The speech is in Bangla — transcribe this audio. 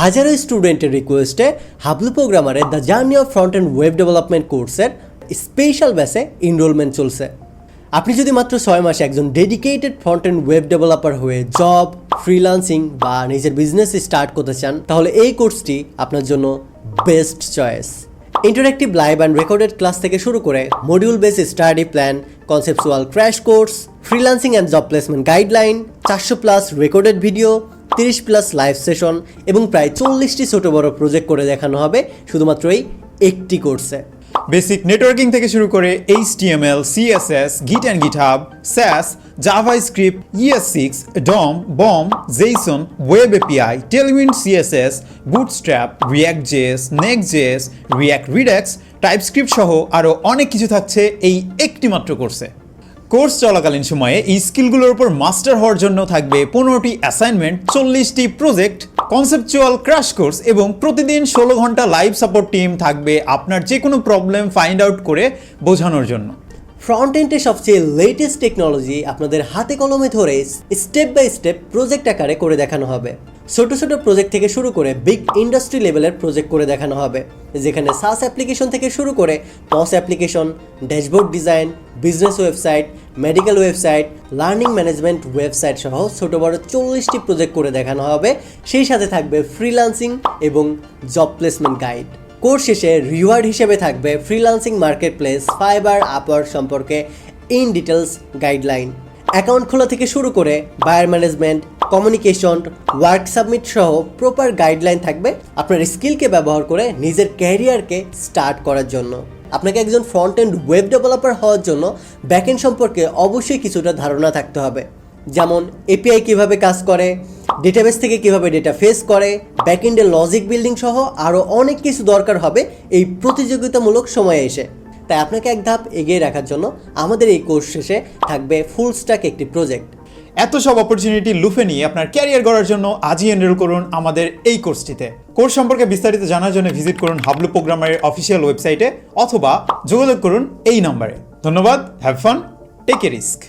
হাজারো স্টুডেন্টের রিকোয়েস্টে Hablu প্রোগ্রামারে the journey of front end web development কোর্সের স্পেশাল ব্যাচে এনরোলমেন্ট চলছে। আপনি যদি মাত্র ছয় মাসে একজন dedicated front end web developer হয়ে জব ফ্রিলান্সিং বা নিজের বিজনেস স্টার্ট করতে চান, তাহলে এই কোর্সটি আপনার জন্য best choice interactive live and recorded class থেকে শুরু করে module base study plan conceptual crash course freelancing and job placement guideline চারশো প্লাস রেকর্ডেড ভিডিও তিরিশ প্লাস লাইভ সেশন এবং প্রায় চল্লিশটি ছোট বড় প্রজেক্ট করে দেখানো হবে, শুধুমাত্র এই একটি কোর্সে বেসিক নেটওয়ার্কিং থেকে শুরু করে HTML CSS Git and GitHub Sass JavaScript ES six DOM BOM JSON web API Tailwind CSS Bootstrap React JS Next JS React Redux TypeScript সহ আরও অনেক কিছু থাকছে এই একটি মাত্র কোর্সে কোর্স চলাকালীন সময়ে এই স্কিলগুলোর উপর মাস্টার হওয়ার জন্য থাকবে পনেরোটি অ্যাসাইনমেন্ট চল্লিশটি প্রজেক্ট কনসেপচুয়াল ক্র্যাশ কোর্স এবং প্রতিদিন ষোলো ঘণ্টা লাইভ সাপোর্ট টিম থাকবে আপনার যে কোনো প্রবলেম ফাইন্ড আউট করে বোঝানোর জন্য। ফ্রন্ট এন্ডে সবচেয়ে লেটেস্ট টেকনোলজি আপনাদের হাতে কলমে ধরে স্টেপ বাই স্টেপ প্রজেক্ট আকারে করে দেখানো হবে। ছোট ছোট প্রজেক্ট থেকে শুরু করে বিগ ইন্ডাস্ট্রি লেভেলের প্রজেক্ট করে দেখানো হবে, যেখানে সাস অ্যাপ্লিকেশন থেকে শুরু করে POS application dashboard design business website medical website learning management website সহ ছোট বড় চল্লিশটি প্রজেক্ট করে দেখানো হবে। সেই সাথে থাকবে ফ্রিল্যান্সিং এবং জব প্লেসমেন্ট গাইড কোর্স শেষে রিওয়ার্ড হিসেবে থাকবে freelancing marketplace Fiverr Upwork সম্পর্কে ইন ডিটেলস গাইডলাইন অ্যাকাউন্ট খোলা থেকে শুরু করে buyer management communication work submit সহ প্রপার গাইডলাইন থাকবে আপনার স্কিলকে ব্যবহার করে নিজের ক্যারিয়ারকে স্টার্ট করার জন্য। আপনাকে একজন ফ্রন্ট এন্ড ওয়েব ডেভেলপার হওয়ার জন্য ব্যাকএন্ড সম্পর্কে অবশ্যই কিছুটা ধারণা থাকতে হবে। যেমন এপিআই কীভাবে কাজ করে ডেটাবেস থেকে কীভাবে ডেটা ফেস করে ব্যাকএন্ডে লজিক বিল্ডিং সহ আরও অনেক কিছু দরকার হবে এই প্রতিযোগিতামূলক সময়ে এসে। তাই আপনাকে এক ধাপ এগিয়ে রাখার জন্য আমাদের এই কোর্স শেষে থাকবে ফুল স্ট্যাক একটি প্রজেক্ট এত সব অপরচুনিটি লুফে নিয়ে আপনার ক্যারিয়ার গড়ার জন্য আজই এনরোল করুন আমাদের এই কোর্সটিতে কোর্স সম্পর্কে বিস্তারিত জানার জন্য ভিজিট করুন হাবলু প্রোগ্রামারের অফিসিয়াল ওয়েবসাইটে অথবা যোগাযোগ করুন এই নম্বরে ধন্যবাদ have fun take a risk